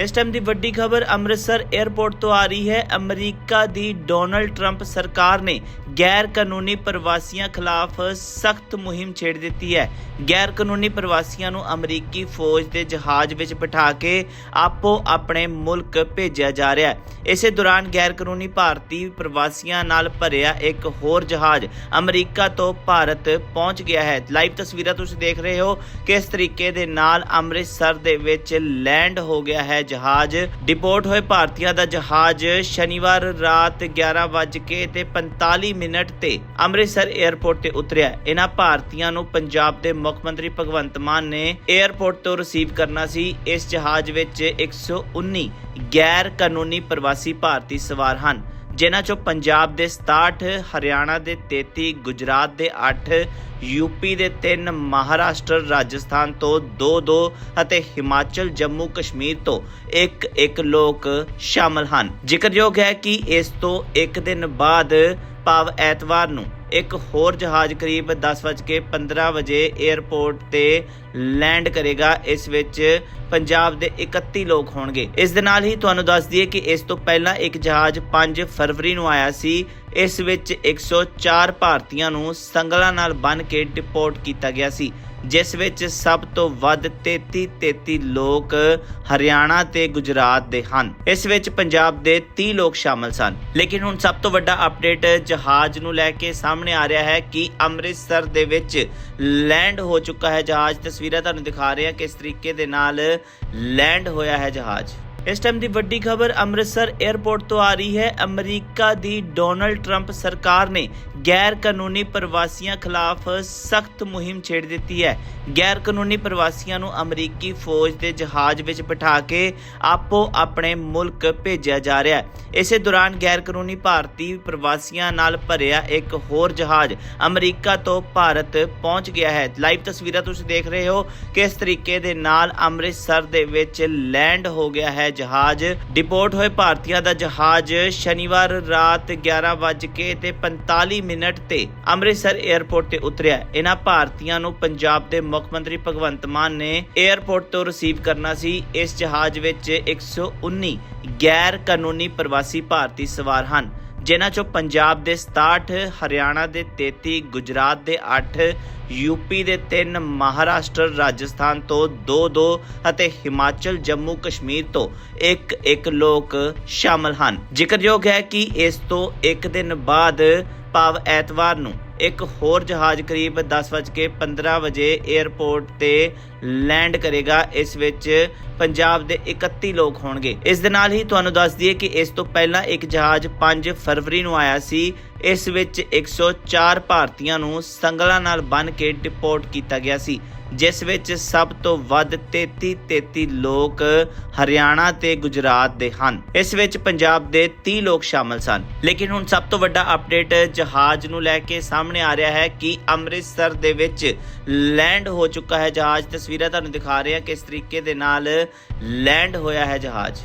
ਇਸ ਟਾਈਮ ਦੀ ਵੱਡੀ ਖਬਰ ਅੰਮ੍ਰਿਤਸਰ 에ਅਰਪੋਰਟ ਤੋਂ ਆ ਰਹੀ ਹੈ। ਅਮਰੀਕਾ ਦੀ ਡੋਨਲਡ ਟਰੰਪ ਸਰਕਾਰ ਨੇ ਗੈਰ ਕਾਨੂੰਨੀ ਪ੍ਰਵਾਸੀਆਂ ਖਿਲਾਫ ਸਖਤ ਮੁਹਿੰਮ ਛੇੜ ਦਿੱਤੀ ਹੈ। ਗੈਰ ਕਾਨੂੰਨੀ ਪ੍ਰਵਾਸੀਆਂ ਨੂੰ ਅਮਰੀਕੀ ਫੌਜ ਦੇ ਜਹਾਜ਼ ਵਿੱਚ ਬਿਠਾ ਕੇ ਆਪੋ ਆਪਣੇ ਮੁਲਕ ਭੇਜਿਆ ਜਾ ਰਿਹਾ ਹੈ। ਇਸੇ ਦੌਰਾਨ ਗੈਰ ਕਾਨੂੰਨੀ ਭਾਰਤੀ ਪ੍ਰਵਾਸੀਆਂ ਨਾਲ ਭਰਿਆ ਇੱਕ ਹੋਰ ਜਹਾਜ਼ ਅਮਰੀਕਾ ਤੋਂ ਭਾਰਤ ਪਹੁੰਚ ਗਿਆ ਹੈ। ਲਾਈਵ ਤਸਵੀਰਾਂ ਤੁਸੀਂ ਦੇਖ ਰਹੇ ਹੋ। ਕਿਸ ਤਰੀਕੇ ਦੇ ਨਾਲ ਅੰਮ੍ਰਿਤਸਰ ਦੇ ਵਿੱਚ ਲੈਂਡ ਹੋ ਗਿਆ ਹੈ ਜਹਾਜ਼ ਡਿਪੋਰਟ ਹੋਏ ਭਾਰਤੀਆਂ ਦਾ ਜਹਾਜ਼ ਸ਼ਨੀਵਾਰ ਰਾਤ 11:00 ਤੇ 45 ਮਿੰਟ ਤੇ ਅੰਮ੍ਰਿਤਸਰ 에ਅਰਪੋਰਟ ਤੇ ਉਤਰਿਆ। ਇਹਨਾਂ ਭਾਰਤੀਆਂ ਨੂੰ ਪੰਜਾਬ ਦੇ ਮੁੱਖ ਮੰਤਰੀ ਭਗਵੰਤ ਮਾਨ ਨੇ 에ਅਰਪੋਰਟ ਤੋਂ ਰਿਸੀਵ ਕਰਨਾ ਸੀ। ਇਸ ਜਹਾਜ਼ ਵਿੱਚ 119 ਗੈਰ ਕਾਨੂੰਨੀ ਪ੍ਰਵਾਸੀ ਭਾਰਤੀ ਸਵਾਰ ਹਨ। ਜਿਨ੍ਹਾਂ ਚੋਂ ਪੰਜਾਬ ਦੇ 67 ਹਰਿਆਣਾ ਦੇ 33 ਗੁਜਰਾਤ ਦੇ 8 ਯੂਪੀ ਦੇ 3 ਮਹਾਰਾਸ਼ਟਰ, ਰਾਜਸਥਾਨ ਤੋਂ 2-2 ਅਤੇ ਹਿਮਾਚਲ, ਜੰਮੂ, ਕਸ਼ਮੀਰ ਤੋਂ ਇੱਕ ਇੱਕ ਲੋਕ ਸ਼ਾਮਲ ਹਨ। ਜ਼ਿਕਰਯੋਗ ਹੈ ਕਿ ਇਸ ਤੋਂ ਇੱਕ ਦਿਨ ਬਾਅਦ ਭਾਵ ਐਤਵਾਰ ਨੂੰ ਇੱਕ ਹੋਰ ਜਹਾਜ਼ ਕਰੀਬ 10:15 ਵਜੇ 에ਅਰਪੋਰਟ ਤੇ ਲੈਂਡ ਕਰੇਗਾ, ਇਸ ਵਿੱਚ ਪੰਜਾਬ ਦੇ 31 ਲੋਕ ਹੋਣਗੇ। ਇਸ ਦੇ ਨਾਲ ਹੀ ਤੁਹਾਨੂੰ ਦੱਸ ਦਈਏ ਕਿ ਇਸ ਤੋਂ ਪਹਿਲਾਂ ਇੱਕ ਜਹਾਜ਼ 5 ਫਰਵਰੀ ਨੂੰ ਆਇਆ ਸੀ। ਇਸ ਵਿੱਚ 104 ਭਾਰਤੀਆਂ ਨੂੰ ਸੰਗਲਾਂ ਨਾਲ ਬੰਨ੍ਹ ਕੇ ਡਿਪੋਰਟ ਕੀਤਾ ਗਿਆ ਸੀ। ਜਿਸ ਵਿੱਚ ਸਭ ਤੋਂ ਵੱਧ 33 33 ਲੋਕ ਹਰਿਆਣਾ ਤੇ ਗੁਜਰਾਤ ਦੇ ਹਨ। ਇਸ ਵਿੱਚ ਪੰਜਾਬ ਦੇ 30 ਲੋਕ ਸ਼ਾਮਲ ਸਨ। ਲੇਕਿਨ ਹੁਣ ਸਭ ਤੋਂ ਵੱਡਾ ਅਪਡੇਟ ਜਹਾਜ਼ ਨੂੰ ਲੈ ਕੇ ਸਾਹਮਣੇ ਆ ਰਿਹਾ ਹੈ ਕਿ ਅੰਮ੍ਰਿਤਸਰ ਦੇ ਵਿੱਚ ਲੈਂਡ ਹੋ ਚੁੱਕਾ ਹੈ ਜਹਾਜ਼। ਤਸਵੀਰਾਂ ਤੁਹਾਨੂੰ ਦਿਖਾ ਰਹੇ ਹਾਂ ਕਿਸ ਤਰੀਕੇ ਦੇ ਨਾਲ ਲੈਂਡ ਹੋਇਆ ਹੈ ਜਹਾਜ਼। ਇਸ ਟਾਈਮ ਦੀ ਵੱਡੀ ਖਬਰ ਅੰਮ੍ਰਿਤਸਰ 에ਅਰਪੋਰਟ ਤੋਂ ਆ ਰਹੀ ਹੈ। ਅਮਰੀਕਾ ਦੀ ਡੋਨਲਡ ਟਰੰਪ ਸਰਕਾਰ ਨੇ ਗੈਰ ਕਾਨੂੰਨੀ ਪ੍ਰਵਾਸੀਆਂ ਖਿਲਾਫ ਸਖਤ ਮੁਹਿੰਮ ਛੇੜ ਦਿੱਤੀ ਹੈ। ਗੈਰ ਕਾਨੂੰਨੀ ਪ੍ਰਵਾਸੀਆਂ ਨੂੰ ਅਮਰੀਕੀ ਫੌਜ ਦੇ ਜਹਾਜ਼ ਵਿੱਚ ਬਿਠਾ ਕੇ ਆਪੋ ਆਪਣੇ ਮੁਲਕ ਭੇਜਿਆ ਜਾ ਰਿਹਾ ਹੈ। ਇਸੇ ਦੌਰਾਨ ਗੈਰ ਕਾਨੂੰਨੀ ਭਾਰਤੀ ਪ੍ਰਵਾਸੀਆਂ ਨਾਲ ਭਰਿਆ ਇੱਕ ਹੋਰ ਜਹਾਜ਼ ਅਮਰੀਕਾ ਤੋਂ ਭਾਰਤ ਪਹੁੰਚ ਗਿਆ ਹੈ। ਲਾਈਵ ਤਸਵੀਰਾਂ ਤੁਸੀਂ ਦੇਖ ਰਹੇ ਹੋ। ਕਿਸ ਤਰੀਕੇ ਦੇ ਨਾਲ ਅੰਮ੍ਰਿਤਸਰ ਦੇ ਵਿੱਚ ਲੈਂਡ ਹੋ ਗਿਆ ਹੈ ਜਹਾਜ਼। ਡਿਪੋਰਟ ਹੋਏ ਭਾਰਤੀਆਂ ਦਾ ਜਹਾਜ਼ ਸ਼ਨੀਵਾਰ ਰਾਤ 11:00 ਤੇ 45 ਮਿੰਟ ਤੇ ਅੰਮ੍ਰਿਤਸਰ 에ਅਰਪੋਰਟ ਤੇ ਉਤਰਿਆ। ਇਹਨਾਂ ਭਾਰਤੀਆਂ ਨੂੰ ਪੰਜਾਬ ਦੇ ਮੁੱਖ ਮੰਤਰੀ ਭਗਵੰਤ ਮਾਨ ਨੇ 에ਅਰਪੋਰਟ ਤੋਂ ਰਿਸੀਵ ਕਰਨਾ ਸੀ। ਇਸ ਜਹਾਜ਼ ਵਿੱਚ 119 ਗੈਰ ਕਾਨੂੰਨੀ ਪ੍ਰਵਾਸੀ ਭਾਰਤੀ ਸਵਾਰ ਹਨ। ਜਿਨ੍ਹਾਂ ਚੋਂ ਪੰਜਾਬ ਦੇ 67 ਹਰਿਆਣਾ ਦੇ 33 ਗੁਜਰਾਤ ਦੇ 8 ਯੂਪੀ ਦੇ 3 ਮਹਾਰਾਸ਼ਟਰ, ਰਾਜਸਥਾਨ ਤੋਂ 2-2 ਅਤੇ ਹਿਮਾਚਲ, ਜੰਮੂ, ਕਸ਼ਮੀਰ ਤੋਂ ਇੱਕ ਇੱਕ ਲੋਕ ਸ਼ਾਮਲ ਹਨ। ਜ਼ਿਕਰਯੋਗ ਹੈ ਕਿ ਇਸ ਤੋਂ ਇੱਕ ਦਿਨ ਬਾਅਦ ਭਾਵ ਐਤਵਾਰ ਨੂੰ ਇੱਕ ਹੋਰ ਜਹਾਜ਼ ਕਰੀਬ 10:15 ਵਜੇ 에ਅਰਪੋਰਟ ਤੇ ਲੈਂਡ ਕਰੇਗਾ। ਇਸ ਵਿੱਚ ਪੰਜਾਬ ਦੇ 31 ਲੋਕ ਹੋਣਗੇ। ਇਸ ਦੇ ਨਾਲ ਹੀ ਤੁਹਾਨੂੰ ਦੱਸ ਦਈਏ ਕਿ ਇਸ ਤੋਂ ਪਹਿਲਾਂ ਇੱਕ ਜਹਾਜ਼ 5 ਫਰਵਰੀ ਨੂੰ ਆਇਆ ਸੀ। ਇਸ ਵਿੱਚ 104 ਭਾਰਤੀਆਂ ਨੂੰ ਸੰਗਲਾਂ ਨਾਲ ਬੰਨ੍ਹ ਕੇ ਡਿਪੋਰਟ ਕੀਤਾ ਗਿਆ ਸੀ। ਜਿਸ ਵਿੱਚ ਸਭ ਤੋਂ ਵੱਧ 33 33 ਲੋਕ ਹਰਿਆਣਾ ਤੇ ਗੁਜਰਾਤ ਦੇ ਹਨ। ਇਸ ਵਿੱਚ ਪੰਜਾਬ ਦੇ 30 ਲੋਕ ਸ਼ਾਮਲ ਸਨ। ਲੇਕਿਨ ਹੁਣ ਸਭ ਤੋਂ ਵੱਡਾ ਅਪਡੇਟ ਜਹਾਜ਼ ਨੂੰ ਲੈ ਕੇ ਸਾਹਮਣੇ ਆ ਰਿਹਾ ਹੈ ਕਿ ਅੰਮ੍ਰਿਤਸਰ ਦੇ ਵਿੱਚ ਲੈਂਡ ਹੋ ਚੁੱਕਾ ਹੈ ਜਹਾਜ਼। ਤਸਵੀਰਾਂ ਤੁਹਾਨੂੰ ਦਿਖਾ ਰਹੇ ਹਾਂ ਕਿਸ ਤਰੀਕੇ ਦੇ ਨਾਲ ਲੈਂਡ ਹੋਇਆ ਹੈ ਜਹਾਜ਼।